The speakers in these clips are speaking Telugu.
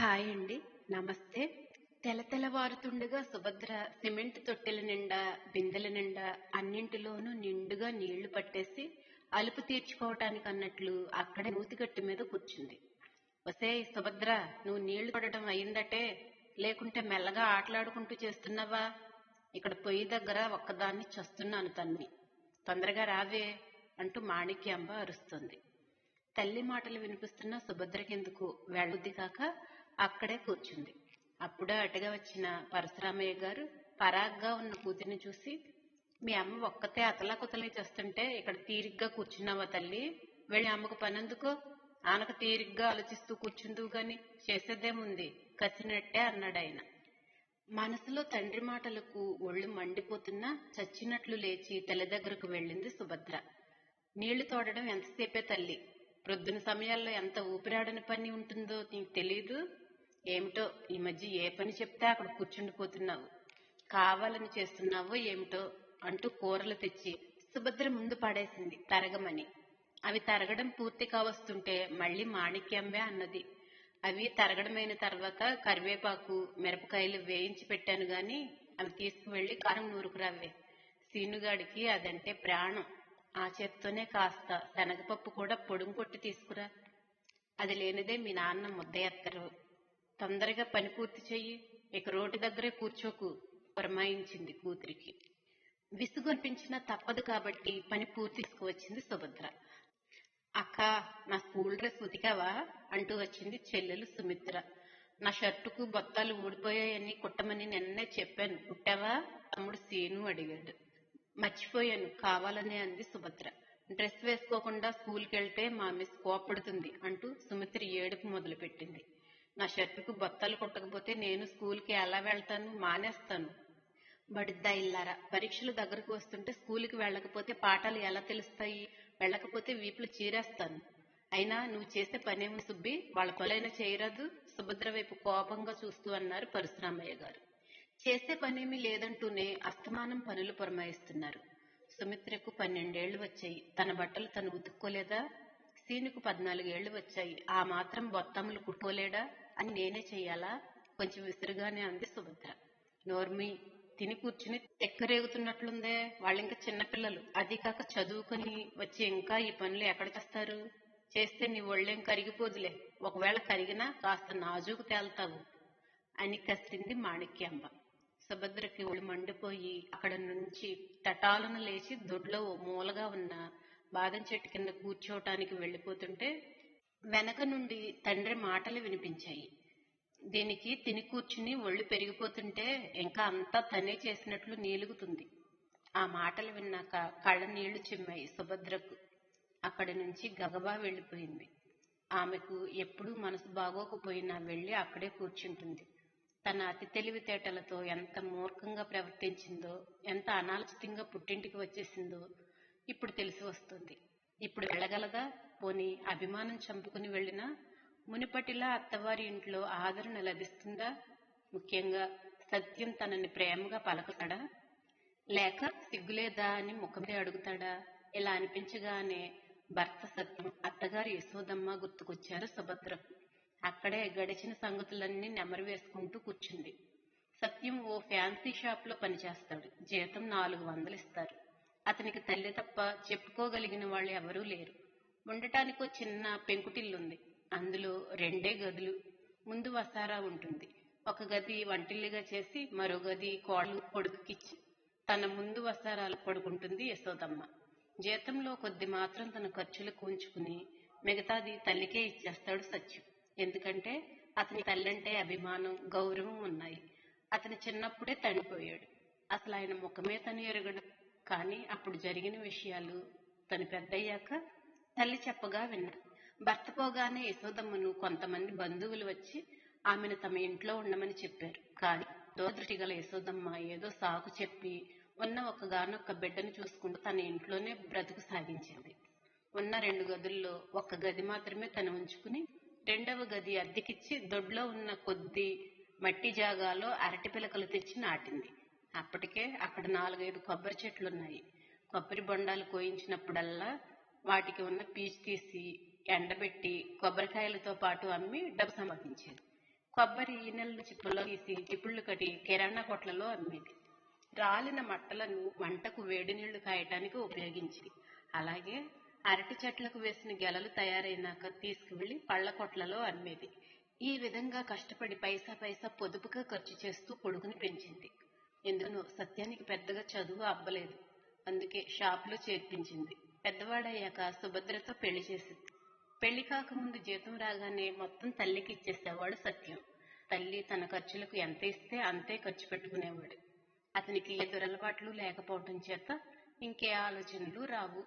హాయ్ అండి నమస్తే తెలతెలవారుతుండగా సుభద్ర సిమెంట్ తొట్టెల నిండా బిందెల నిండా అన్నింటిలోనూ నిండుగా నీళ్ళు పట్టేసి అలుపు తీర్చుకోవటానికి అన్నట్లు అక్కడే నూతిగట్టు మీద కూర్చుంది. ఒసే సుభద్ర నువ్వు నీళ్ళు పడటం అయిందటే లేకుంటే మెల్లగా ఆటలాడుకుంటూ చేస్తున్నావా? ఇక్కడ పొయ్యి దగ్గర ఒక్కదాన్ని చస్తున్నాను తన్ని. తొందరగా రావే అంటూ మాణిక్యాంబ అరుస్తుంది. తల్లి మాటలు వినిపిస్తున్న సుభద్రకెందుకు? వెళ్ళుద్ది కాక అక్కడే కూర్చుంది. అప్పుడే అటుగా వచ్చిన పరశురామయ్య గారు పరాగ్గా ఉన్న కూతురిని చూసి మీ అమ్మ ఒక్కతే అతలాకుతలే చేస్తుంటే ఇక్కడ తీరిగ్గా కూర్చున్నావా తల్లి? వెళ్ళి అమ్మకు పనందుకో? ఆనక తీరిగ్గా ఆలోచిస్తూ కూర్చుందువు గాని చేసేదేముంది? కసినట్టే అన్నాడాయన. మనసులో తండ్రి మాటలకు ఒళ్ళు మండిపోతున్నా చచ్చినట్లు లేచి తల్లి దగ్గరకు వెళ్ళింది సుభద్ర. నీళ్ళు తోడడం ఎంతసేపే తల్లి? ప్రొద్దున సమయాల్లో ఎంత ఊపిరాడని పని ఉంటుందో నీకు తెలియదు ఏమిటో ఈ మధ్య ఏ పని చెప్తే అక్కడ కూర్చుండిపోతున్నావు? కావాలని చేస్తున్నావో ఏమిటో అంటూ కూరలు తెచ్చి సుభద్ర ముందు పడేసింది. తరగమని. అవి తరగడం పూర్తి కావస్తుంటే మళ్ళీ మాణిక్యంవే అన్నది. అవి తరగడమైన తర్వాత కరివేపాకు మిరపకాయలు వేయించి పెట్టాను గాని అవి తీసుకువెళ్ళి కారం నూరుకురావే సీనుగాడికి అదంటే ప్రాణం. ఆ చేత్తోనే కాస్త శనగపప్పు కూడా పొడుం కొట్టి తీసుకురా. అది లేనిదే మీ నాన్న ముద్దయెత్తరు. తొందరగా పని పూర్తి చెయ్యి. ఇక రోడ్డు దగ్గరే కూర్చోకు పురమాయించింది కూతురికి. విసుగొనిపించినా తప్పదు కాబట్టి పని పూర్తి తీసుకువచ్చింది సుభద్ర. అక్క నా స్కూల్ డ్రెస్ ఉతికావా? అంటూ వచ్చింది చెల్లెలు సుమిత్ర. నా షర్టుకు బొత్తాలు ఊడిపోయాయని కుట్టమని నిన్నే చెప్పాను. కుట్టావా? తమ్ముడు సీను అడిగాడు. మర్చిపోయాను కావాలనే అంది సుభద్ర. డ్రెస్ వేసుకోకుండా స్కూల్కి వెళ్తే మా మిస్ కోపడుతుంది అంటూ సుమిత్ర ఏడుపు మొదలుపెట్టింది. నా షర్టుకు బొత్తాలు కుట్టకపోతే నేను స్కూల్కి ఎలా వెళ్తాను? మానేస్తాను. బడిద్దా ఇల్లారా పరీక్షలు దగ్గరకు వస్తుంటే స్కూల్కి వెళ్ళకపోతే పాఠాలు ఎలా తెలుస్తాయి? వెళ్ళకపోతే వీపులు చీరేస్తాను. అయినా నువ్వు చేసే పనేమి సుబ్బి? వాళ్ళ పనులైనా చేయరాదు. సుభద్ర వైపు కోపంగా చూస్తూ అన్నారు పరశురామయ్య గారు. చేసే పనేమీ లేదంటూనే అస్తమానం పనులు పురమాయిస్తున్నారు. సుమిత్రకు పన్నెండేళ్ళు వచ్చాయి. తన బట్టలు తను ఉతుక్కోలేదా? సీనుకు పద్నాలుగేళ్ళు వచ్చాయి. ఆ మాత్రం బొత్తములు కుట్టుకోలేడా? అని నేనే చెయ్యాలా కొంచెం విసురుగానే అంది సుభద్ర. నోర్మి తిని కూర్చుని ఎక్కరేగుతున్నట్లుందే వాళ్ళింకా చిన్నపిల్లలు. అది కాక చదువుకొని వచ్చి ఇంకా ఈ పనులు ఎక్కడ చేస్తారు? చేస్తే నీ ఒళ్ళేం కరిగిపోదులే. ఒకవేళ కరిగినా కాస్త నాజూకు తేల్తావు అని కసిరింది మాణిక్యాంబ. సుభద్రకి ఒళ్ళు మండిపోయి అక్కడ నుంచి తటాలను లేచి దొడ్లో ఓ మూలగా ఉన్న బాదం చెట్టు కింద కూర్చోవటానికి వెళ్ళిపోతుంటే వెనక నుండి తండ్రి మాటలు వినిపించాయి. దీనికి తిని కూర్చుని ఒళ్ళు పెరిగిపోతుంటే ఇంకా అంతా తనే చేసినట్లు నీలుగుతుంది. ఆ మాటలు విన్నాక కళ్ళ నీళ్ళు చిమ్మాయి సుభద్రకు. అక్కడి నుంచి గగబా వెళ్ళిపోయింది ఆమెకు ఎప్పుడూ మనసు బాగోకపోయినా వెళ్ళి అక్కడే కూర్చుంటుంది. తన అతి తెలివితేటలతో ఎంత మూర్ఖంగా ప్రవర్తించిందో ఎంత అనాలోచితంగా పుట్టింటికి వచ్చేసిందో ఇప్పుడు తెలిసి వస్తుంది. ఇప్పుడు వెళ్ళగలదా? పోని అభిమానం చంపుకుని వెళ్ళినా మునిపటిలా అత్తవారి ఇంట్లో ఆదరణ లభిస్తుందా? ముఖ్యంగా సత్యం తనని ప్రేమగా పలకతాడా? లేక సిగ్గులేదా అని ముఖమే అడుగుతాడా? ఇలా అనిపించగానే భర్త సత్యం అత్తగారు యశోదమ్మ గుర్తుకొచ్చారు సుభద్రకు అక్కడే గడిచిన సంగతులన్నీ నెమరు వేసుకుంటూ కూర్చుంది. సత్యం ఓ ఫ్యాన్సీ షాప్లో పనిచేస్తాడు. జీతం నాలుగు వందలు ఇస్తారు. అతనికి తల్లి తప్ప చెప్పుకోగలిగిన వాళ్ళు ఎవరూ లేరు. ఉండటానికి చిన్న పెంకుటిల్లుంది. అందులో రెండే గదులు. ముందు వసారా ఉంటుంది. ఒక గది వంటిల్లుగా చేసి మరో గది కోడలు కొడుకుకిచ్చి తన ముందు వసారాలు పడుకుంటుంది యశోదమ్మ. జీతంలో కొద్ది మాత్రం తన ఖర్చులకు ఉంచుకుని మిగతాది తల్లికే ఇచ్చేస్తాడు సత్యం. ఎందుకంటే అతని తల్లంటే అభిమానం గౌరవం ఉన్నాయి. అతని చిన్నప్పుడే తడిపోయాడు. అసలు ఆయన ముఖమే తను ఎరగడు. కానీ అప్పుడు జరిగిన విషయాలు తను పెద్దయ్యాక తల్లి చెప్పగా విన్నాడు. భర్త పోగానే యశోదమ్మను కొంతమంది బంధువులు వచ్చి ఆమెను తమ ఇంట్లో ఉండమని చెప్పారు. కానీ దోదృష్టి గల యశోదమ్మ ఏదో సాకు చెప్పి ఉన్న ఒకగానొక్క బిడ్డను చూసుకుంటూ తన ఇంట్లోనే బ్రతుకు సాగించింది. ఉన్న రెండు గదుల్లో ఒక్క గది మాత్రమే తను ఉంచుకుని రెండవ గది అద్దెకిచ్చి దొడ్లో ఉన్న కొద్ది మట్టి జాగాలో అరటి పిలకలు తెచ్చి నాటింది. అప్పటికే అక్కడ నాలుగైదు కొబ్బరి చెట్లున్నాయి. కొబ్బరి బొండాలు కోయించినప్పుడల్లా వాటికి ఉన్న పీచు తీసి ఎండబెట్టి కొబ్బరికాయలతో పాటు అమ్మి డబ్బు సంపాదించేది. కొబ్బరి ఈనెలను చిప్పుల్లో తీసి చిప్పుళ్ళు కట్టి కిరాణా కొట్లలో అమ్మేది. రాలిన మట్టలను వంటకు వేడి నీళ్ళు కాయటానికి ఉపయోగించింది. అలాగే అరటి చెట్లకు వేసిన గెలలు తయారైనాక తీసుకువెళ్ళి పళ్ళ కొట్లలో అమ్మేది. ఈ విధంగా కష్టపడి పైసా పైసా పొదుపుగా ఖర్చు చేస్తూ కొడుకుని పెంచింది. ఎందుకనో సత్యానికి పెద్దగా చదువు అబ్బలేదు. అందుకే షాపులో చేర్పించింది. పెద్దవాడయ్యాక సుభద్రతో పెళ్ళి చేసింది. పెళ్ళి కాకముందు జీతం రాగానే మొత్తం తల్లికి ఇచ్చేసేవాడు సత్యం. తల్లి తన ఖర్చులకు ఎంత ఇస్తే అంతే ఖర్చు పెట్టుకునేవాడు. అతనికి ఏ దురలవాట్లు లేకపోవటం చేత ఇంకే ఆలోచనలు రావు.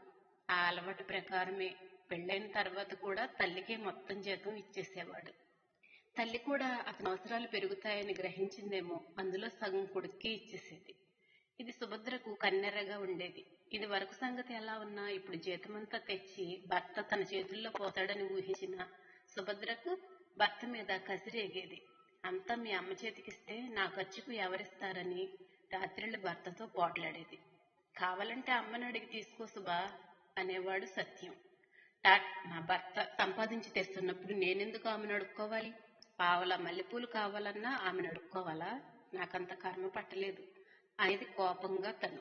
ఆ అలవాటు ప్రకారమే పెళ్ళైన తర్వాత కూడా తల్లికే మొత్తం జీతం ఇచ్చేసేవాడు. తల్లి కూడా అతని అవసరాలు పెరుగుతాయని గ్రహించిందేమో అందులో సగం కొడుక్కి ఇచ్చేసేది. ఇది సుభద్రకు కన్నెర్రగా ఉండేది. ఇది వరకు సంగతి ఎలా ఉన్నా ఇప్పుడు జీతమంతా తెచ్చి భర్త తన చేతుల్లో పోతాడని ఊహించిన సుభద్రకు భర్త మీద కసిరేగేది అంతా మీ అమ్మ చేతికిస్తే నా ఖర్చుకు ఎవరిస్తారని రాత్రిళ్ళు భర్తతో పోట్లాడేది. కావాలంటే అమ్మని అడిగి తీసుకో సుబా అనేవాడు సత్యం. టాట్ భర్త సంపాదించి తెస్తున్నప్పుడు నేనెందుకు ఆమెను అడుక్కోవాలి? పావల మల్లెపూలు కావాలన్నా ఆమెను అడుక్కోవాలా? నాకంత కర్మ పట్టలేదు. అనేది కోపంగా తను.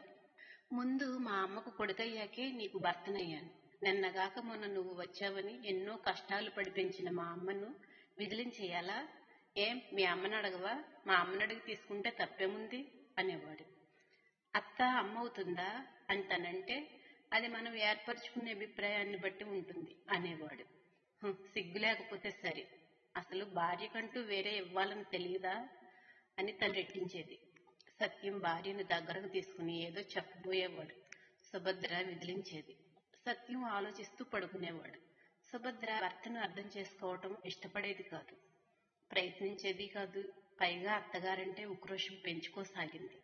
ముందు మా అమ్మకు కొడుకయ్యాకే నీకు భర్తనయ్యాను. నిన్నగాక మొన్న నువ్వు వచ్చావని ఎన్నో కష్టాలు పడి పెంచిన మా అమ్మను విదిలించేయాలా? ఏం మీ అమ్మని అడగవా? మా అమ్మని అడిగి తీసుకుంటే తప్పేముంది? అనేవాడు. అత్త అమ్మ అవుతుందా? అని తనంటే అది మనం ఏర్పరచుకునే అభిప్రాయాన్ని బట్టి ఉంటుంది అనేవాడు. సిగ్గు లేకపోతే సరే. అసలు భార్యకంటూ వేరే ఇవ్వాలని తెలియదా అని తను రెట్టించేది. సత్యం భార్యను దగ్గరకు తీసుకుని ఏదో చెప్పబోయేవాడు. సుభద్ర విదిలించేది. సత్యం ఆలోచిస్తూ పడుకునేవాడు. సుభద్ర భర్తను అర్థం చేసుకోవటం ఇష్టపడేది కాదు. ప్రయత్నించేది కాదు. పైగా అత్తగారంటే ఉక్రోషం పెంచుకోసాగింది.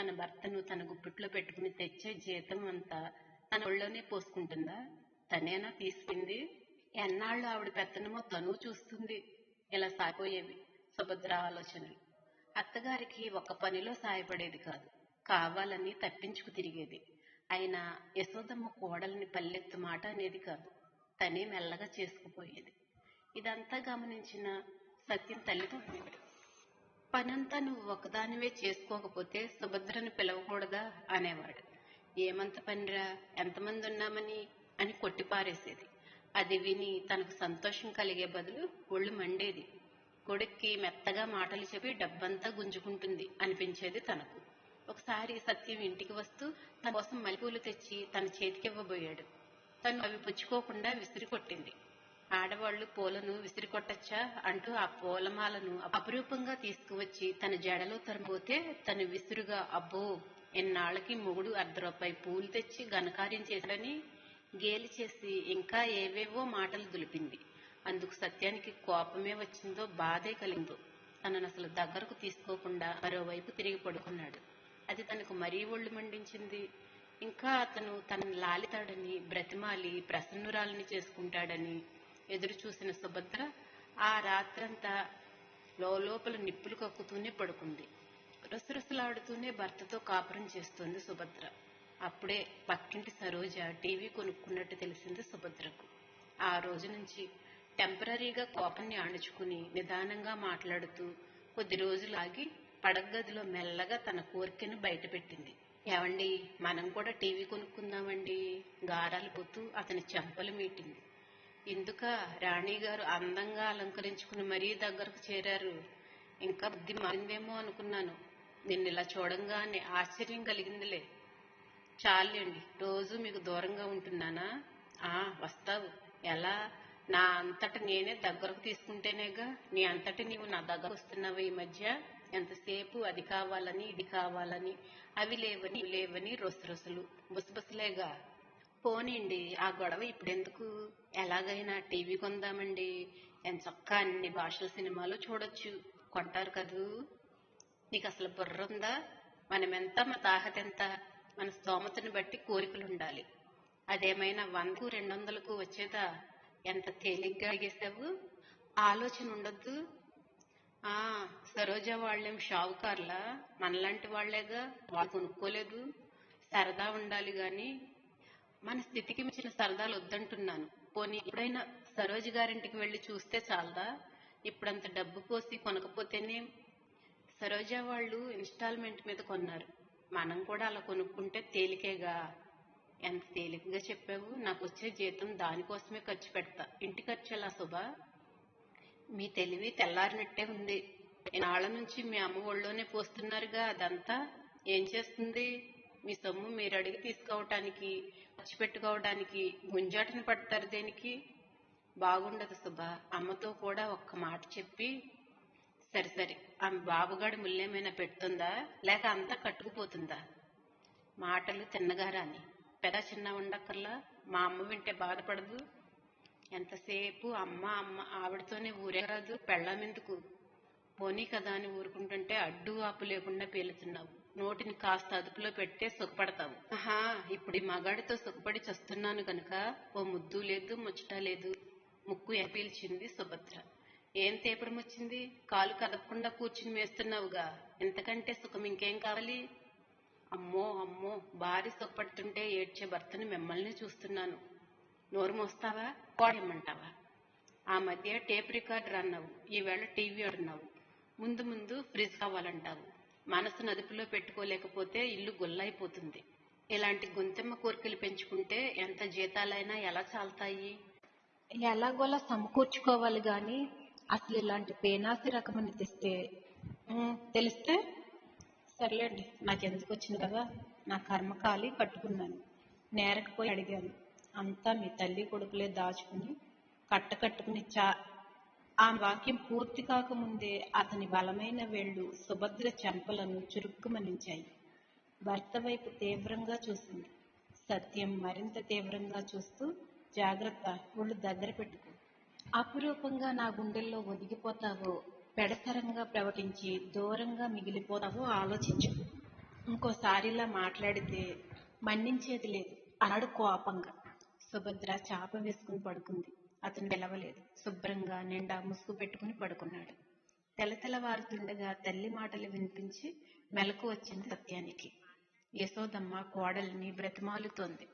తన భర్తను తన గుప్పిట్లో పెట్టుకుని తెచ్చే జీతం అంతా తన ఒళ్ళోనే పోసుకుంటుందా? తనేనా తీసుకుంది? ఎన్నాళ్ళు ఆవిడ పెత్తనమో తను చూస్తుంది. ఇలా సాగిపోయేవి. సుభద్ర ఆలోచనలు. అత్తగారికి ఒక పనిలో సాయపడేది కాదు. కావాలని తప్పించుకు తిరిగేది. అయినా యశోదమ్మ కోడల్ని పల్లెత్తు మాట అనేది కాదు. తనే మెల్లగా చేసుకుపోయేది. ఇదంతా గమనించిన సత్యం తల్లితో పనంతా నువ్వు ఒకదానివే చేసుకోకపోతే సుభద్రను పిలవకూడదా? అనేవాడు. ఏమంత పనిరా? ఎంతమంది ఉన్నామని? అని కొట్టిపారేసేది. అది విని తనకు సంతోషం కలిగే బదులు ఒళ్ళు మండేది. కొడుక్కి మెత్తగా మాటలు చెప్పి డబ్బంతా గుంజుకుంటుంది అనిపించేది తనకు. ఒకసారి సత్యం ఇంటికి వస్తూ తన కోసం మల్లెపూలు తెచ్చి తన చేతికివ్వబోయాడు తను అవి పుచ్చుకోకుండా విసిరి కొట్టింది. ఆడవాళ్ళు పూలను విసిరి కొట్టచ్చా అంటూ ఆ పూలమాలను అపురూపంగా తీసుకువచ్చి తన జడలో తరుముపోతే తను విసురుగా అబ్బో ఎన్నాళ్ళకి మొగుడు అర్ధ రూపాయి పూలు తెచ్చి ఘనకార్యం చేశాడని గేలి చేసి ఇంకా ఏవేవో మాటలు దులిపింది. అందుకు సత్యానికి కోపమే వచ్చిందో బాధే కలిగిందో తనను అసలు దగ్గరకు తీసుకోకుండా మరోవైపు తిరిగి పడుకున్నాడు. అది తనకు మరీ ఒళ్ళు మండించింది. ఇంకా అతను తనని లాలితాడని బ్రతిమాలి ప్రసన్నురాలని చేసుకుంటాడని ఎదురు చూసిన సుభద్ర ఆ రాత్రంతా లోపల నిప్పులు కక్కుతూనే పడుకుంది. రుసరుసలాడుతూనే భర్తతో కాపురం చేస్తోంది సుభద్ర. అప్పుడే పక్కింటి సరోజ టీవీ కొనుక్కున్నట్టు తెలిసింది సుభద్రకు. ఆ రోజు నుంచి టెంపరీగా కోపాన్ని అణుచుకుని నిదానంగా మాట్లాడుతూ కొద్ది రోజులు ఆగి పడగదిలో మెల్లగా తన కోరికను బయటపెట్టింది. ఏమండి మనం కూడా టీవీ కొనుక్కుందామండి? గారాలు పోతూ అతని చెంపలు మీటింది. ఎందుక రాణి గారు అందంగా అలంకరించుకుని మరీ దగ్గరకు చేరారు. ఇంకా బుద్ధి మారిందేమో అనుకున్నాను. నిన్ను ఇలా చూడంగానే ఆశ్చర్యం కలిగిందిలే. చాలండి రోజు మీకు దూరంగా ఉంటున్నానా? ఆ వస్తావు. ఎలా? నా అంతట నేనే దగ్గరకు తీసుకుంటేనేగా నీ అంతటి నీవు నా దగ్గర వస్తున్నావు ఈ మధ్య. ఎంతసేపు అది కావాలని ఇది కావాలని. అవి లేవని లేవని రొసరొసలు బుసబుసలేగా. పోనీండి ఆ గొడవ ఇప్పుడెందుకు? ఎలాగైనా టీవీ కొందామండి. ఎంత చక్క అన్ని భాషల సినిమాలు చూడొచ్చు. కొంటారు కదూ? నీకు అసలు బుర్ర ఉందా మనమెంత మన తాహత ఎంత మన స్తోమతను బట్టి కోరికలు ఉండాలి అదేమైనా వందకు రెండు వందలకు వచ్చేదా? ఎంత తేలిగ్గా అడిగేసావు ఆలోచన ఉండొద్దు. ఆ సరోజ వాళ్ళేం షావుకార్లా? మనలాంటి వాళ్ళేగా వాళ్ళు కొనుక్కోలేదు. సరదా ఉండాలి గాని. మన స్థితికి మించిన సరదాలు వద్దంటున్నాను. పోనీ ఎప్పుడైనా సరోజ గారింటికి వెళ్ళి చూస్తే చాలదా? ఇప్పుడంత డబ్బు పోసి కొనకపోతేనే. సరోజా వాళ్ళు ఇన్స్టాల్మెంట్ మీద కొన్నారు. మనం కూడా అలా కొనుక్కుంటే తేలికేగా. ఎంత తేలికగా చెప్పావు. నాకు వచ్చే జీతం దానికోసమే ఖర్చు పెడతా. ఇంటి ఖర్చు ఎలా శుభా? మీ తెలివి తెల్లారినట్టే ఉంది. నాళ్ళ నుంచి మీ అమ్మ ఒళ్ళోనే పోస్తున్నారుగా అదంతా. ఏం చేస్తుంది? మీ సొమ్ము మీరు అడిగి తీసుకోవటానికి ఖర్చు పెట్టుకోవడానికి గుంజాటన పడతారు దేనికి? బాగుండదు శుభ. అమ్మతో కూడా ఒక్క మాట చెప్పి సరే సరే ఆమె బాబుగాడి ముళ్ళేమైనా పెడుతుందా? లేక అంతా కట్టుకుపోతుందా? మాటలు తిన్నగారాని పెద్ద చిన్న ఉండక్కర్లా. మా అమ్మ వింటే బాధపడదు. ఎంతసేపు అమ్మ అమ్మ ఆవిడతోనే ఊరేరాదు పెళ్ళమెందుకు పోనీ కదా అని ఊరుకుంటుంటే అడ్డు ఆపు లేకుండా పేలుతున్నావు. నోటిని కాస్త అదుపులో పెడితే సుఖపడతావు. ఆహా ఇప్పుడు ఈ మగాడితో సుఖపడి చస్తున్నాను గనుక ఓ ముద్దు లేదు ముచ్చట లేదు. ముక్కు ఎపీల్చింది సుభద్ర. ఏం తేపడం వచ్చింది కాలు కదపకుండా కూర్చుని వేస్తున్నావుగా ఇంతకంటే సుఖం ఇంకేం కావాలి? అమ్మో అమ్మో భార్య సుఖపడుతుంటే ఏడ్చే భర్తను మిమ్మల్ని చూస్తున్నాను. నోరు మోస్తావా? కోడమంటావా ఆ మధ్య టేప్ రికార్డర్ అన్నావు ఈవేళ టీవీ అన్నావు ముందు ముందు ఫ్రిడ్జ్ కావాలంటావు. మనసు నదుపులో పెట్టుకోలేకపోతే ఇల్లు గొల్లైపోతుంది. ఇలాంటి గొంతెమ్మ కోరికలు పెంచుకుంటే ఎంత జీతాలైనా ఎలా చాలుతాయి ఎలాగోలా సమకూర్చుకోవాలి గాని అసలు ఇలాంటి పేనాసి రకమని తెస్తే తెలిస్తే సర్లేండి నాకెందుకు వచ్చింది కదా? నా కర్మకాలి కట్టుకున్నాను నేరకపోయి అడిగాను. అంతా మీ తల్లి కొడుకులే దాచుకుని కట్ట కట్టుకుని చా ఆ వాక్యం పూర్తి కాకముందే అతని బలమైన వేళ్ళు సుభద్ర చెంపలను చురుక్కుమనించాయి. భర్త వైపు తీవ్రంగా చూసింది. సత్యం మరింత తీవ్రంగా చూస్తూ జాగ్రత్త ఒళ్ళు దగ్గర పెట్టుకో. అపురూపంగా నా గుండెల్లో ఒదిగిపోతావో పెడతరంగా ప్రవర్తించి దూరంగా మిగిలిపోతావో ఆలోచించు. ఇంకోసారిలా మాట్లాడితే మన్నించేది లేదు. అన్నాడు కోపంగా. సుభద్ర చాప వేసుకుని పడుకుంది. అతను పిలవలేదు శుభ్రంగా నిండా ముసుగు పెట్టుకుని పడుకున్నాడు. తెలతెలవారుతుండగా తల్లి మాటలు వినిపించి మెలకు వచ్చింది సత్యానికి. యశోదమ్మ కోడల్ని బ్రతిమాలుతోంది.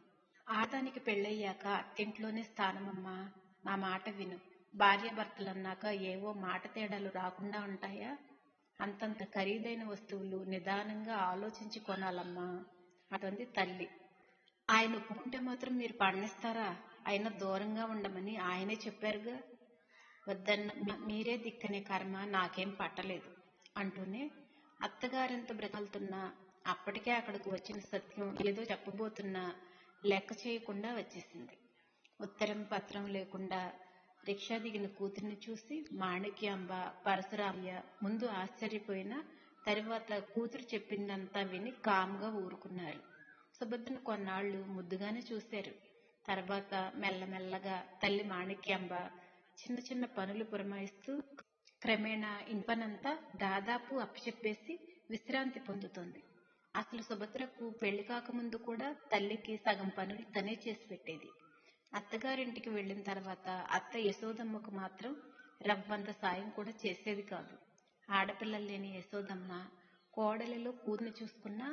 ఆతానికి పెళ్ళయ్యాక అత్తింట్లోనే స్థానమమ్మా. నా మాట విను. భార్యాభర్తలన్నాక ఏవో మాట తేడాలు రాకుండా ఉంటాయా? అంతంత ఖరీదైన వస్తువులు నిదానంగా ఆలోచించి కొనాలమ్మా అదంది తల్లి. ఆయన ఒప్పుకుంటే మాత్రం మీరు పండిస్తారా? ఆయన దూరంగా ఉండమని ఆయనే చెప్పారుగా. వద్దన్న మీరే దిక్కనే కర్మ నాకేం పట్టలేదు అంటూనే అత్తగారెంత బ్రతలుతున్నా అప్పటికే అక్కడికి వచ్చిన సత్యం ఏదో చెప్పబోతున్నా లెక్క చేయకుండా వచ్చేసింది. ఉత్తరం పత్రం లేకుండా రిక్షా దిగిన కూతుర్ని చూసి మాణిక్యాంబ పరశురామయ్య ముందు ఆశ్చర్యపోయిన తరువాత కూతురు చెప్పిందంతా విని కామ్గా ఊరుకున్నారు. సుభద్రను కొన్నాళ్ళు ముద్దుగానే చూశారు. తర్వాత మెల్లమెల్లగా తల్లి మాణిక్యాంబ చిన్న చిన్న పనులు పురమాయిస్తూ క్రమేణా ఇంపనంతా దాదాపు అప్పచెప్పేసి విశ్రాంతి పొందుతోంది. అసలు సుభద్రకు పెళ్ళి కాకముందు కూడా తల్లికి సగం పనులు తనే చేసి పెట్టేది. అత్తగారింటికి వెళ్ళిన తర్వాత అత్త యశోదమ్మకు మాత్రం రవ్వంత సాయం కూడా చేసేది కాదు. ఆడపిల్లలు లేని యశోదమ్మ కోడలిలో కూర్ని చూసుకున్నా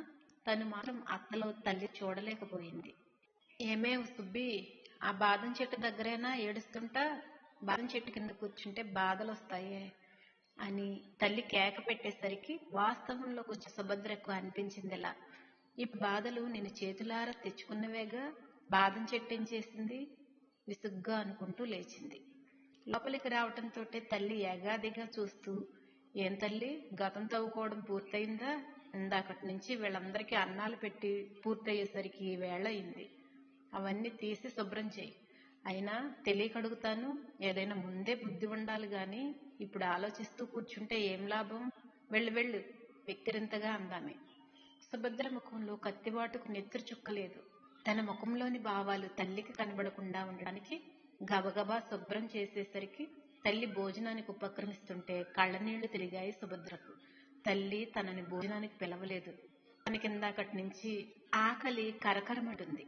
తను మాత్రం అత్తలో తల్లి చూడలేకపోయింది. ఏమే సుబ్బి ఆ బాదం చెట్టు దగ్గరైనా ఏడుస్తుంటా? బాదం చెట్టు కింద కూర్చుంటే బాధలు వస్తాయే అని తల్లి కేక పెట్టేసరికి వాస్తవంలో కొంచెం సుభద్రకు అనిపించిందిలా. ఈ బాధలు నేను చేతులారా తెచ్చుకున్నవేగా? బాధం చెట్టేం చేసింది? విసుగ్గా అనుకుంటూ లేచింది. లోపలికి రావటంతో తల్లి ఏగాదిగా చూస్తూ ఏం తల్లి గతం తవ్వుకోవడం పూర్తయిందా? ఇందాకటి నుంచి వీళ్ళందరికీ అన్నాలు పెట్టి పూర్తయ్యేసరికి ఈ వేళ అయింది. అవన్నీ తీసి శుభ్రం చేయి. అయినా తెలియక అడుగుతాను ఏదైనా ముందే బుద్ధి ఉండాలి గాని ఇప్పుడు ఆలోచిస్తూ కూర్చుంటే ఏం లాభం? వెళ్ళు వెళ్ళు వెక్కిరింతగా అందామే. సుభద్ర ముఖంలో కత్తివాటుకు నెత్తురు చుక్కలేదు. తన ముఖంలోని భావాలు తల్లికి కనబడకుండా ఉండడానికి గబగబా శుభ్రం చేసేసరికి తల్లి భోజనానికి ఉపక్రమిస్తుంటే కళ్ళనీళ్ళు తిరిగాయి సుభద్రకు. తల్లి తనని భోజనానికి పిలవలేదు. తనకిందాకటి నుంచి ఆకలి కరకరమంటుంది.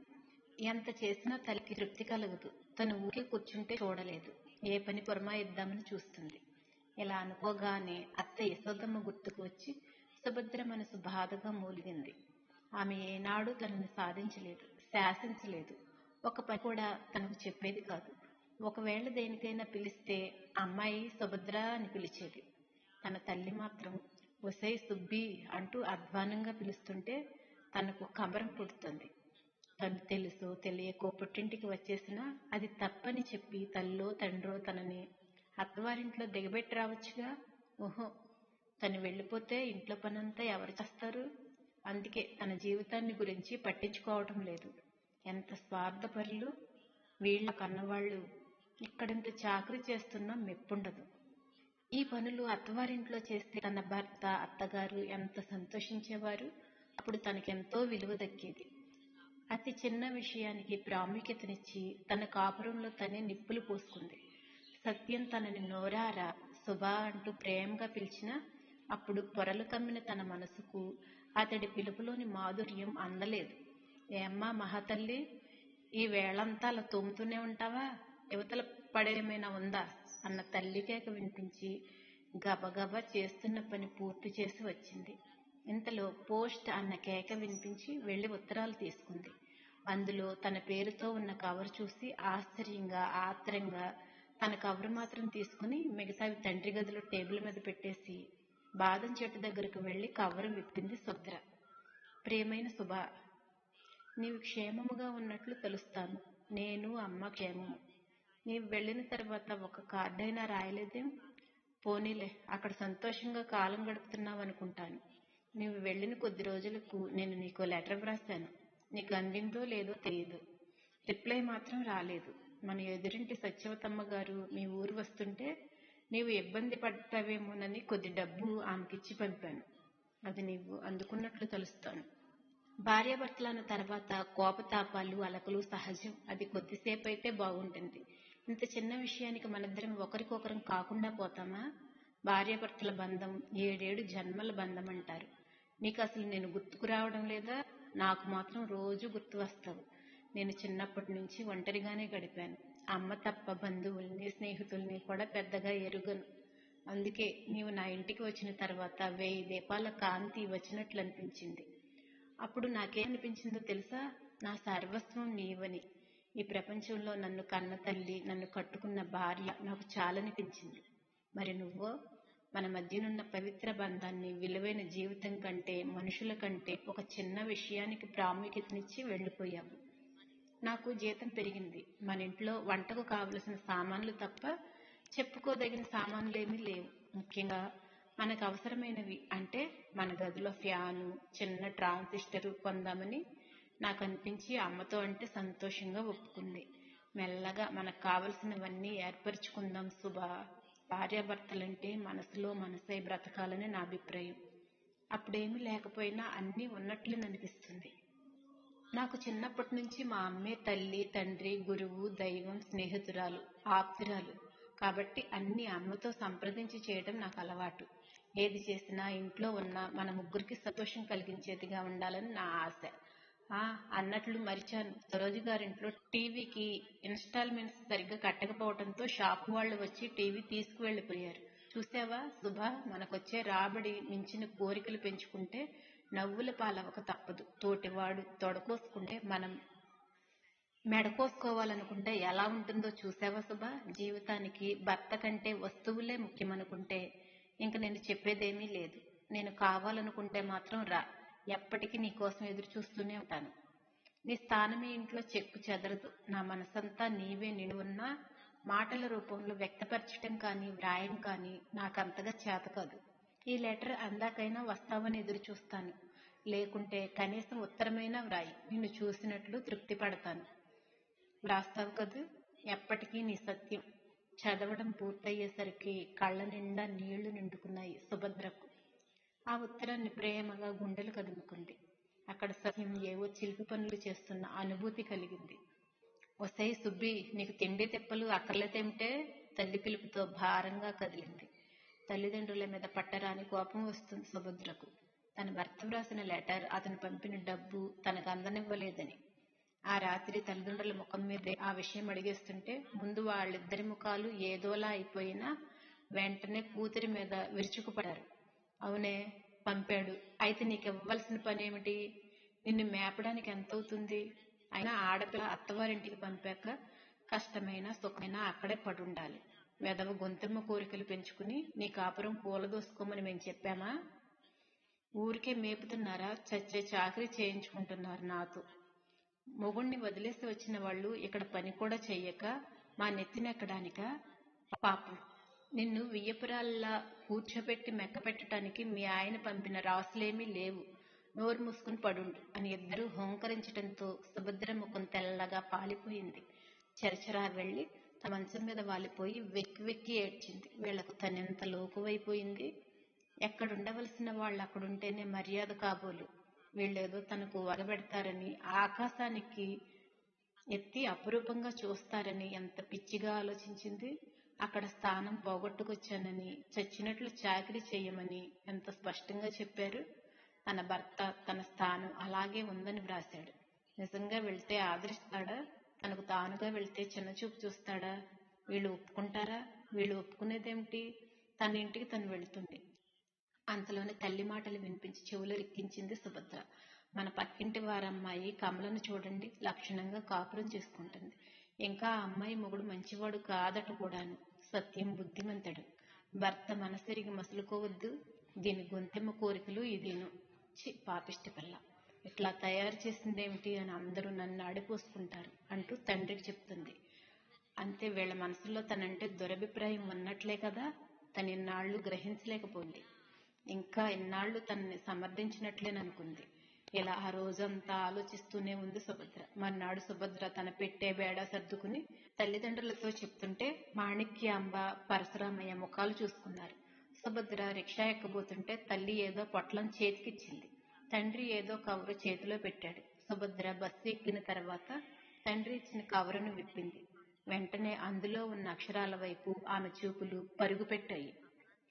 ఎంత చేసినా తల్లికి తృప్తి కలగదు. తను ఊరికే కూర్చుంటే చూడలేదు. ఏ పని పురమాయిద్దామని చూస్తుంది. ఇలా అనుకోగానే అత్త యశోదమ్మ గుర్తుకు వచ్చి సుభద్ర మనసు బాధగా మూలిగింది. ఆమె ఏనాడు తనను సాధించలేదు. శాసించలేదు. ఒక పని కూడా తనకు చెప్పేది కాదు. ఒకవేళ దేనికైనా పిలిస్తే అమ్మాయి సుభద్ర అని పిలిచేది. తన తల్లి మాత్రం ఒసై సుబ్బి అంటూ అధ్వానంగా పిలుస్తుంటే తనకు కబరం పుడుతుంది. తను తెలుసో తెలియకో పుట్టింటికి వచ్చేసినా అది తప్పని చెప్పి తల్లో తండ్రో తనని అత్తవారింట్లో దిగబెట్టి రావచ్చుగా? ఓహో! తను వెళ్ళిపోతే ఇంట్లో పనంతా ఎవరు చేస్తారు? అందుకే తన జీవితాన్ని గురించి పట్టించుకోవటం లేదు. ఎంత స్వార్థపరులు వీళ్ళ కన్నవాళ్ళు. ఇక్కడింత చాకరీ చేస్తున్నా మెప్పుండదు. ఈ పనులు అత్తవారింట్లో చేస్తే తన భర్త అత్తగారు ఎంత సంతోషించేవారు? అప్పుడు తనకెంతో విలువ దక్కేది. అతి చిన్న విషయానికి ప్రాముఖ్యతనిచ్చి తన కాపురంలో తనే నిప్పులు పోసుకుంది. సత్యం తనని నోరారా శుభా అంటూ ప్రేమగా పిలిచినా అప్పుడు పొరలు కమ్మిన తన మనసుకు అతడి పిలుపులోని మాధుర్యం అందలేదు. ఏమ్మా మహాతల్లి ఈ వేళంతా అలా తోముతూనే ఉంటావా? యువతల పడేమైనా ఉందా? అన్న తల్లి కేక వినిపించి గబగబా చేస్తున్న పని పూర్తి చేసి వచ్చింది. ఇంతలో పోస్ట్ అన్న కేక వినిపించి వెళ్ళి ఉత్తరాలు తీసుకుంది. అందులో తన పేరుతో ఉన్న కవర్ చూసి ఆశ్చర్యంగా ఆత్రంగా తన కవర్ మాత్రం తీసుకుని మిగతావి తండ్రి గదిలో టేబుల్ మీద పెట్టేసి బాదం చెట్టు దగ్గరకు వెళ్ళి కవరం విప్పింది సుభద్ర ప్రియమైన శుభ నీవు క్షేమముగా ఉన్నట్లు తెలుస్తాను. నేను అమ్మ క్షేమము. నీవు వెళ్ళిన తర్వాత ఒక కార్డైనా రాయలేదేం? పోనీలే అక్కడ సంతోషంగా కాలం గడుపుతున్నావు అనుకుంటాను. నీవు వెళ్ళిన కొద్ది రోజులకు నేను నీకు లెటర్ వ్రాశాను. నీకు అందిందో లేదో తెలియదు రిప్లై మాత్రం రాలేదు. మన ఎదురింటి సత్యవతమ్మ గారు మీ ఊరు వస్తుంటే నీవు ఇబ్బంది పడ్డావేమోనని కొద్ది డబ్బు ఆమెకిచ్చి పంపాను. అది నీవు అందుకున్నట్లు తెలుస్తాను. భార్యాభర్తలన్న తర్వాత కోపతాపాలు అలకలు సహజం అది కొద్దిసేపు అయితే బాగుంటుంది. ఇంత చిన్న విషయానికి మనిద్దరం ఒకరికొకరం కాకుండా పోతామా? భార్యాభర్తల బంధం ఏడేడు జన్మల బంధం అంటారు నీకు అసలు నేను గుర్తుకు రావడం లేదా? నాకు మాత్రం రోజు గుర్తు వస్తావు నేను చిన్నప్పటి నుంచి ఒంటరిగానే గడిపాను. అమ్మ తప్ప బంధువుల్ని స్నేహితుల్ని కూడా పెద్దగా ఎరుగను. అందుకే నీవు నా ఇంటికి వచ్చిన తర్వాత వెయ్యి దీపాల కాంతి వచ్చినట్లు అనిపించింది అప్పుడు నాకేమనిపించిందో తెలుసా? నా సర్వస్వం నీవని. ఈ ప్రపంచంలో నన్ను కన్న తల్లి నన్ను కట్టుకున్న భార్య నాకు చాలనిపించింది. మరి నువ్వో? మన మధ్యనున్న పవిత్ర బంధాన్ని విలువైన జీవితం కంటే మనుషుల కంటే ఒక చిన్న విషయానికి ప్రాముఖ్యతనిచ్చి వెళ్ళిపోయావు. నాకు జీతం పెరిగింది. మన ఇంట్లో వంటకు కావలసిన సామాన్లు తప్ప చెప్పుకోదగిన సామాన్లేమీ లేవు. ముఖ్యంగా మనకు అవసరమైనవి అంటే మన గదిలో ఫ్యాను చిన్న ట్రాన్సిస్టర్ కొందామని నాకు అనిపించి అమ్మతో అంటే సంతోషంగా ఒప్పుకుంది. మెల్లగా మనకు కావలసినవన్నీ ఏర్పరచుకుందాం శుభ భార్యాభర్తలంటే మనసులో మనసై బ్రతకాలని నా అభిప్రాయం. అప్పుడేమీ లేకపోయినా అన్నీ ఉన్నట్లు అనిపిస్తుంది నాకు చిన్నప్పటి నుంచి మా అమ్మే తల్లి తండ్రి గురువు దైవం స్నేహితురాలు ఆప్తురాలు. కాబట్టి అన్ని అమ్మతో సంప్రదించి చేయడం నాకు అలవాటు. ఏది చేసినా ఇంట్లో ఉన్న మన ముగ్గురికి సంతోషం కలిగించేదిగా ఉండాలని నా ఆశ. ఆ అన్నట్లు మరిచాను. సరోజు గారింట్లో టీవీకి ఇన్స్టాల్మెంట్స్ సరిగ్గా కట్టకపోవడంతో షాప్ వాళ్ళు వచ్చి టీవీ తీసుకువెళ్ళిపోయారు. చూసావా శుభ మనకొచ్చే రాబడి మించిన కోరికలు పెంచుకుంటే నవ్వుల పాలవక తప్పదు. తోటివాడు తొడకోసుకుంటే మనం మెడకోసుకోవాలనుకుంటే ఎలా ఉంటుందో చూసావా శుభ జీవితానికి భర్త కంటే వస్తువులే ముఖ్యమనుకుంటే ఇంక నేను చెప్పేదేమీ లేదు. నేను కావాలనుకుంటే మాత్రం రా. ఎప్పటికీ నీకోసం ఎదురు చూస్తూనే ఉంటాను. నీ స్థానం ఇంట్లో చెక్కు చెదరదు. నా మనసంతా నీవే నిలువున్నా మాటల రూపంలో వ్యక్తపరచటం కానీ వ్రాయడం కానీ నాకంతగా చేత కాదు. ఈ లెటర్ అందాకైనా వస్తావని ఎదురు చూస్తాను. లేకుంటే కనీసం ఉత్తరమైనా వ్రాయి. నిన్ను చూసినట్లు తృప్తి పడతాను. వ్రాస్తావు కదూ? ఎప్పటికీ నీ సత్యం. చదవడం పూర్తయ్యేసరికి కళ్ళ నిండా నీళ్ళు నిండుకున్నాయి సుభద్రకు. ఆ ఉత్తరాన్ని ప్రేమగా గుండెలు కదుముకుంది. అక్కడ సత్యం ఏవో చిలిపి పనులు చేస్తున్న అనుభూతి కలిగింది. వసై సుబ్బి నీకు తిండి తెప్పలు అక్కర్లేదేమిటే తల్లి పిలుపుతో భారంగా కదిలింది. తల్లిదండ్రుల మీద పట్టరాని కోపం వస్తుంది సుభద్రకు. తన భర్త వ్రాసిన లెటర్ అతను పంపిన డబ్బు తనకు అందనివ్వలేదని. ఆ రాత్రి తల్లిదండ్రుల ముఖం మీదే ఆ విషయం అడిగేస్తుంటే ముందు వాళ్ళిద్దరి ముఖాలు ఏదోలా అయిపోయినా వెంటనే కూతురి మీద విరుచుకుపడారు అవునే పంపాడు. అయితే నీకు ఇవ్వాల్సిన పని ఏమిటి నిన్ను మేపడానికి ఎంత అవుతుంది అయినా ఆడపిల్ల అత్తవారింటికి పంపాక కష్టమైన సుఖమైన అక్కడే పడుండాలి. వెదవ గొంతమ్మ కోరికలు పెంచుకుని నీ కాపురం పూలదోసుకోమని మేము చెప్పామా? ఊరికే మేపుతున్నారా? చచ్చే చాకరీ చేయించుకుంటున్నారు నాతో. మొగుణ్ణి వదిలేసి వచ్చిన వాళ్ళు ఇక్కడ పని కూడా చెయ్యక మా నెత్తినెక్కడానిక పాపం. నిన్ను వియ్యపురాల్లా కూర్చోబెట్టి మెక్కపెట్టడానికి మీ ఆయన పంపిన రాసులేమీ లేవు. నోరు మూసుకుని పడుండు అని ఇద్దరూ హోంకరించడంతో సుభద్ర ముఖం తెల్లగా పాలిపోయింది. చరచరా వెళ్ళి తన మంచం మీద వాలిపోయి వెక్కి వెక్కి ఏడ్చింది. వీళ్ళకు తనెంత లోకువైపోయింది? ఎక్కడుండవలసిన వాళ్ళు అక్కడ ఉంటేనే మర్యాద కాబోలు. వీళ్ళేదో తనకు వగబెడతారని ఆకాశానికి ఎత్తి అపురూపంగా చూస్తారని ఎంత పిచ్చిగా ఆలోచించింది? అక్కడ స్థానం పోగొట్టుకొచ్చానని చచ్చినట్లు చాకరీ చేయమని ఎంత స్పష్టంగా చెప్పారు? తన భర్త తన స్థానం అలాగే ఉందని వ్రాశాడు. నిజంగా వెళ్తే ఆదరిస్తాడా? తనకు తానుగా వెళ్తే చిన్నచూపు చూస్తాడా? వీళ్ళు ఒప్పుకుంటారా? వీళ్ళు ఒప్పుకునేదేమిటి? తన ఇంటికి తను వెళుతుంది. అంతలోనే తల్లి మాటలు వినిపించి చెవులు ఎక్కించింది సుభద్ర. మన పక్కింటి వారమ్మాయి కమలను చూడండి లక్షణంగా కాపురం చేసుకుంటుంది. ఇంకా ఆ అమ్మాయి మొగుడు మంచివాడు కాదట కూడాను. సత్యం బుద్ధిమంతుడు. భర్త మనసెరిగి మసులుకోవద్దు. దీని గొంతెమ్మ కోరికలు ఇదేను. చి పాపిష్టి పిల్ల. ఇట్లా తయారు చేసిందేమిటి అని అందరూ నన్ను ఆడిపోసుకుంటారు అంటూ తండ్రికి చెప్తుంది. అంతే వీళ్ళ మనసులో తనంటే దురభిప్రాయం ఉన్నట్లే కదా తను ఇన్నాళ్ళు గ్రహించలేకపోయింది. ఇంకా ఇన్నాళ్ళు తనని సమర్థించినట్లేననుకుంది. ఇలా ఆ రోజంతా ఆలోచిస్తూనే ఉంది సుభద్ర. మర్నాడు సుభద్ర తన పెట్టే బేడ సర్దుకుని తల్లిదండ్రులతో చెప్తుంటే మాణిక్యాంబ పరశురామయ్య ముఖాలు చూసుకున్నారు. సుభద్ర రిక్షా ఎక్కబోతుంటే తల్లి ఏదో పొట్లం చేతికిచ్చింది. తండ్రి ఏదో కవరు చేతిలో పెట్టాడు. సుభద్ర బస్సు ఎక్కిన తర్వాత తండ్రి ఇచ్చిన కవరును విప్పింది. వెంటనే అందులో ఉన్న అక్షరాల వైపు ఆమె చూపులు పరుగు పెట్టాయి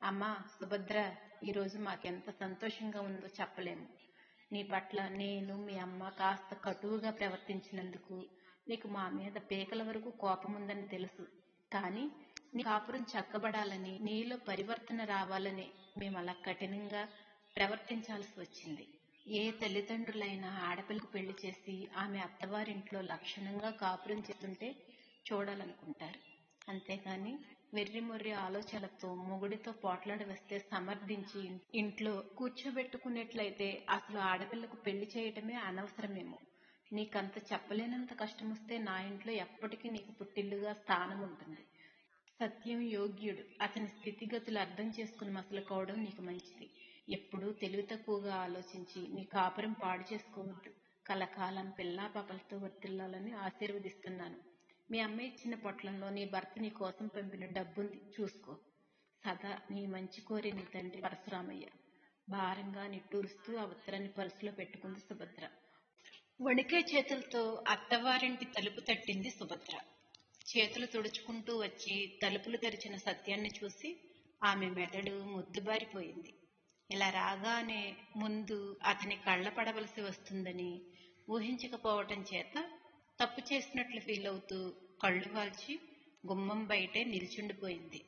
అమ్మా సుభద్ర ఈరోజు మాకెంత సంతోషంగా ఉందో చెప్పలేము. నీ పట్ల నేను మీ అమ్మ కాస్త కటువుగా ప్రవర్తించినందుకు నీకు మా మీద పేకల వరకు కోపం ఉందని తెలుసు. కానీ నీ కాపురం చక్కబడాలని నీలో పరివర్తన రావాలని మేము అలా కఠినంగా ప్రవర్తించాల్సి వచ్చింది. ఏ తల్లిదండ్రులైనా ఆడపిల్లకు పెళ్ళి చేసి ఆమె అత్తవారింట్లో లక్షణంగా కాపురం చేస్తుంటే చూడాలనుకుంటారు. అంతేగాని వెర్రిమొర్రి ఆలోచనలతో మొగుడితో పోట్లాడి వస్తే సమర్థించి ఇంట్లో కూర్చోబెట్టుకున్నట్లయితే అసలు ఆడపిల్లకు పెళ్ళి చేయటమే అనవసరమేమో. నీకంత చెప్పలేనంత కష్టం వస్తే నా ఇంట్లో ఎప్పటికీ నీకు పుట్టిల్లుగా స్థానం ఉంటుంది. సత్యం యోగ్యుడు. అతని స్థితిగతులు అర్థం చేసుకుని మసలుకోవడం నీకు మంచిది. ఎప్పుడూ తెలివి తక్కువగా ఆలోచించి నీ కాపురం పాడు చేసుకోవద్దు. కలకాలం పిల్లా పాపలతో వర్తిల్లాలని ఆశీర్వదిస్తున్నాను. మీ అమ్మ ఇచ్చిన పొట్లంలో నీ భర్త నీ కోసం పంపిన డబ్బుంది. చూసుకో. సదా నీ మంచి కోరి నీ తండ్రి పరశురామయ్య. భారంగా నిట్టూరుస్తూ ఆ ఉత్తరాన్ని పరుసులో పెట్టుకుంది సుభద్ర. వణికే చేతులతో అత్తవారింటి తలుపు తట్టింది సుభద్ర. చేతులు తుడుచుకుంటూ వచ్చి తలుపులు తెరిచిన సత్యాన్ని చూసి ఆమె మెదడు ముద్దుబారిపోయింది. ఇలా రాగానే ముందు అతని కళ్ళ పడవలసి వస్తుందని ఊహించకపోవటం చేత తప్పు చేసినట్లు ఫీల్ అవుతూ కళ్ళు వాల్చి గుమ్మం బయటే నిల్చుండిపోయింది.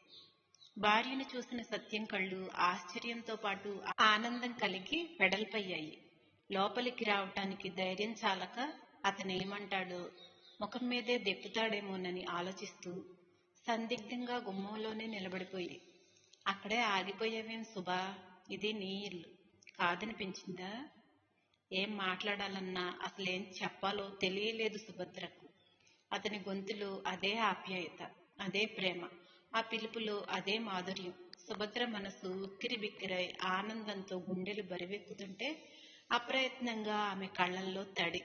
భార్యను చూసిన సత్యం కళ్ళు ఆశ్చర్యంతో పాటు ఆనందం కలిగి వెడల్పయ్యాయి. లోపలికి రావటానికి ధైర్యం చాలక అతను ఏమంటాడో ముఖం మీదే దెప్పుతాడేమోనని ఆలోచిస్తూ సందిగ్ధంగా గుమ్మంలోనే నిలబడిపోయి అక్కడే ఆగిపోయావేం సుభా ఇది నీ ఇల్లు. కాదనిపించిందా? ఏం మాట్లాడాలన్నా అసలేం చెప్పాలో తెలియలేదు సుభద్రకు. అతని గొంతులో అదే ఆప్యాయత అదే ప్రేమ ఆ పిలుపులో అదే మాధుర్యం. సుభద్ర మనసు ఉక్కిరి బిక్కిరై ఆనందంతో గుండెలు బరివెక్కుతుంటే అప్రయత్నంగా ఆమె కళ్ళల్లో తడి.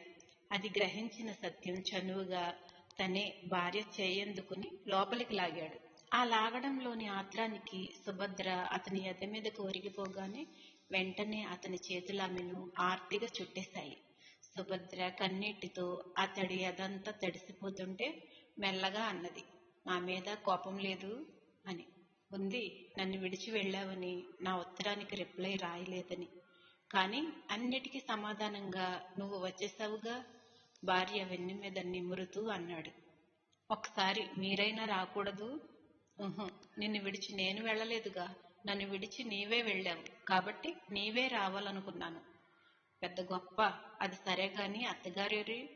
అది గ్రహించిన సత్యం చనువుగా తనే భార్య చేయందుకుని లోపలికి లాగాడు. ఆ లాగడంలోని ఆత్రానికి సుభద్ర అతని ఎద మీదకు ఒరిగిపోగానే వెంటనే అతని చేతులు ఆమెను ఆర్తిగా చుట్టేశాయి. సుభద్ర కన్నీటితో అతడి ఎదంతా తడిసిపోతుంటే మెల్లగా అన్నది నా మీద కోపం లేదు అని. ఉంది నన్ను విడిచి వెళ్ళావని నా ఉత్తరానికి రిప్లై రాయలేదని. కానీ అన్నిటికీ సమాధానంగా నువ్వు వచ్చేసావుగా భార్య వెన్ను మీద నిమురుతూ అన్నాడు. ఒకసారి మీరైనా రాకూడదు నిన్ను విడిచి నేను వెళ్ళలేదుగా. నన్ను విడిచి నీవే వెళ్ళావు. కాబట్టి నీవే రావాలనుకున్నాను. పెద్ద గొప్ప అది సరే గాని అత్తగారి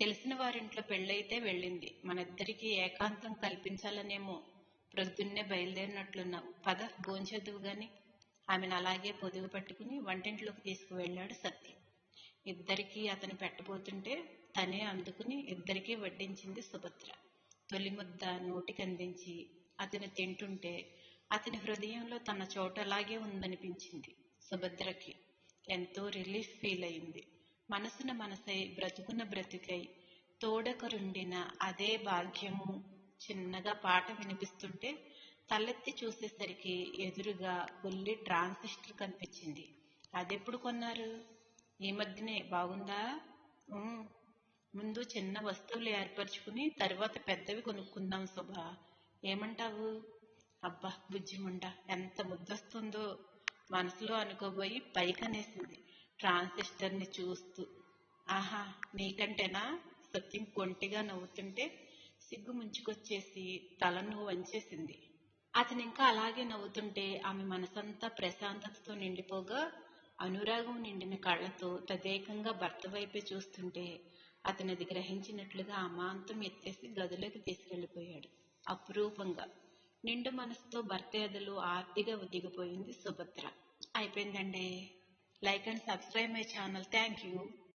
తెలిసిన వారింట్లో పెళ్ళైతే వెళ్ళింది. మనిద్దరికీ ఏకాంతం కల్పించాలనేమో ప్రొద్దున్నే బయలుదేరినట్లున్నావు. పద భోంచదువు గాని. ఆమెను అలాగే పొదుగు పట్టుకుని వంటింట్లోకి తీసుకువెళ్ళాడు సత్య. ఇద్దరికీ అతను పెట్టబోతుంటే తనే అందుకుని ఇద్దరికీ వడ్డించింది సుభద్ర. తొలి ముద్ద నోటికి అందించి అతను తింటుంటే అతని హృదయంలో తన చోటలాగే ఉందనిపించింది. సుభద్రకి ఎంతో రిలీఫ్ ఫీల్ అయింది మనసున మనసై బ్రతుకున బ్రతుకై తోడకరుండిన అదే భాగ్యము చిన్నగా పాట వినిపిస్తుంటే తలెత్తి చూసేసరికి ఎదురుగా బుల్లి ట్రాన్సిస్టర్ కనిపించింది. అదెప్పుడు కొన్నారు? ఈ మధ్యనే బాగుందా? ముందు చిన్న వస్తువులు ఏర్పరచుకుని తర్వాత పెద్దవి కొనుక్కుందాం శుభ. ఏమంటావు? అబ్బా బుజ్జిముండ ఎంత ముద్దొస్తుందో. మనసులో అనుకోబోయి పైకనేసింది ట్రాన్సిస్టర్ని చూస్తూ. ఆహా నీకంటేనా? సత్యం కొంటిగా నవ్వుతుంటే సిగ్గు ముంచుకొచ్చేసి తలను వంచేసింది. అతను ఇంకా అలాగే నవ్వుతుంటే ఆమె మనసంతా ప్రశాంతతతో నిండిపోగా అనురాగం నిండిన కళ్ళతో తదేకంగా భర్త వైపే చూస్తుంటే అతనిది గ్రహించినట్లుగా అమాంతం ఎత్తేసి గదిలోకి తీసుకెళ్ళిపోయాడు అపురూపంగా. నిండు మనసుతో భర్త ఎదలు ఆర్తిగా ఒదిగిపోయింది సుభద్ర. అయిపోయిందండి. Like and subscribe my channel. Thank you.